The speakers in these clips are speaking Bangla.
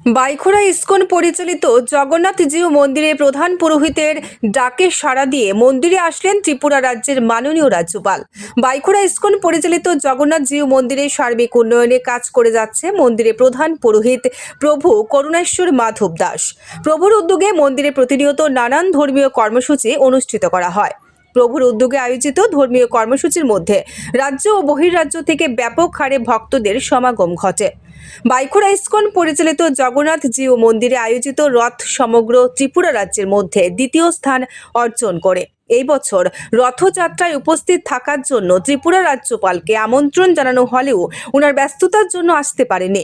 বাইখোড়া ইস্কন পরিচালিত জগন্নাথ জিউ মন্দিরে প্রধান পুরোহিতের ডাকে সাড়া দিয়ে মন্দিরে আসলেন ত্রিপুরা রাজ্যের মাননীয় রাজ্যপাল। বাইখোড়া ইস্কন পরিচালিত জগন্নাথ জিউ মন্দিরে সার্বিক উন্নয়নে কাজ করে যাচ্ছে মন্দিরে প্রধান পুরোহিত প্রভু করুণেশ্বর মাধব দাস। প্রভুর উদ্যোগে মন্দিরে প্রতিনিয়ত নানান ধর্মীয় কর্মসূচি অনুষ্ঠিত করা হয়। প্রভুর উদ্যোগে আয়োজিত ধর্মীয় কর্মসূচির মধ্যে রাজ্য ও বহির্রাজ্য থেকে ব্যাপক হারে ভক্তদের সমাগম ঘটে। বাইখোড়া ইস্কন পরিচালিত জগন্নাথ জিউ মন্দিরে আয়োজিত রথ সমগ্র ত্রিপুরা রাজ্যের মধ্যে দ্বিতীয় স্থান অর্জন করে। এই বছর রথযাত্রায় উপস্থিত থাকার জন্য ত্রিপুরা রাজ্যপালকে আমন্ত্রণ জানানো হলেও ওনার ব্যস্ততার জন্য আসতে পারেনি।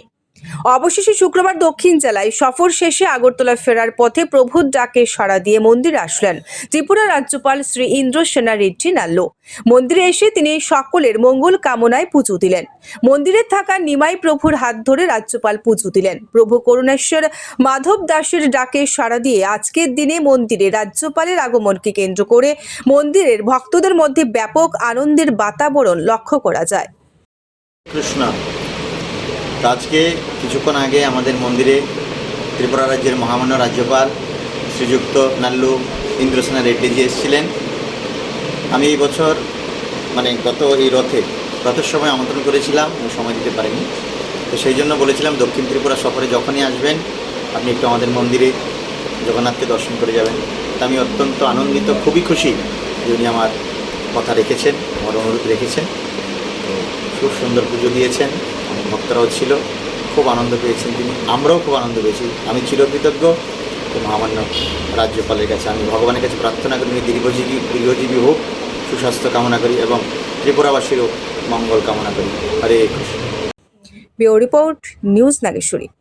অবশেষে শুক্রবার দক্ষিণ জেলায় সফর শেষে আগরতলা ফেরার পথে প্রভুর ডাকে সাড়া দিয়ে মন্দিরে আসলেন ত্রিপুরা রাজ্যপাল শ্রী ইন্দ্র সেনা রেড্ডি নাল্লো। মন্দিরে এসে তিনি সকলের মঙ্গল কামনায় পুজো দিলেন। মন্দিরে থাকা নিমাই প্রভুর হাত ধরে রাজ্যপাল পুজো দিলেন। প্রভু করুণেশ্বর মাধব দাসের ডাকে সাড়া দিয়ে আজকের দিনে মন্দিরে রাজ্যপালের আগমনকে কেন্দ্র করে মন্দিরের ভক্তদের মধ্যে ব্যাপক আনন্দের বাতাবরণ লক্ষ্য করা যায়। কৃষ্ণ তো আজকে কিছুক্ষণ আগে আমাদের মন্দিরে ত্রিপুরা রাজ্যের মহামান্য রাজ্যপাল শ্রীযুক্ত নাল্লু ইন্দ্রসেনা রেড্ডিজি এসেছিলেন। আমি এই বছর মানে গত এই রথে, রথের সময় আমন্ত্রণ করেছিলাম সময় দিতে পারিনি। তো সেই জন্য বলেছিলাম, দক্ষিণ ত্রিপুরা সফরে যখনই আসবেন, আপনি একটু আমাদের মন্দিরে জগন্নাথকে দর্শন করে যাবেন। তা আমি অত্যন্ত আনন্দিত, খুবই খুশি যে উনি আমার কথা রেখেছেন, আমার অনুরোধ রেখেছেন। খুব সুন্দর পুজো দিয়েছেন। ভক্তরাও ছিল, খুব আনন্দ পেয়েছেন তিনি। আমরাও খুব আনন্দ পেয়েছি। আমি চিরকৃতজ্ঞ মহামান্য রাজ্যপালের কাছে আমি ভগবানের কাছে প্রার্থনা করি দীর্ঘজীবী দীর্ঘজীবী হোক, সুস্বাস্থ্য কামনা করি এবং ত্রিপুরাবাসীরও মঙ্গল কামনা করি। Hare Krishna. Report news Nageshwari.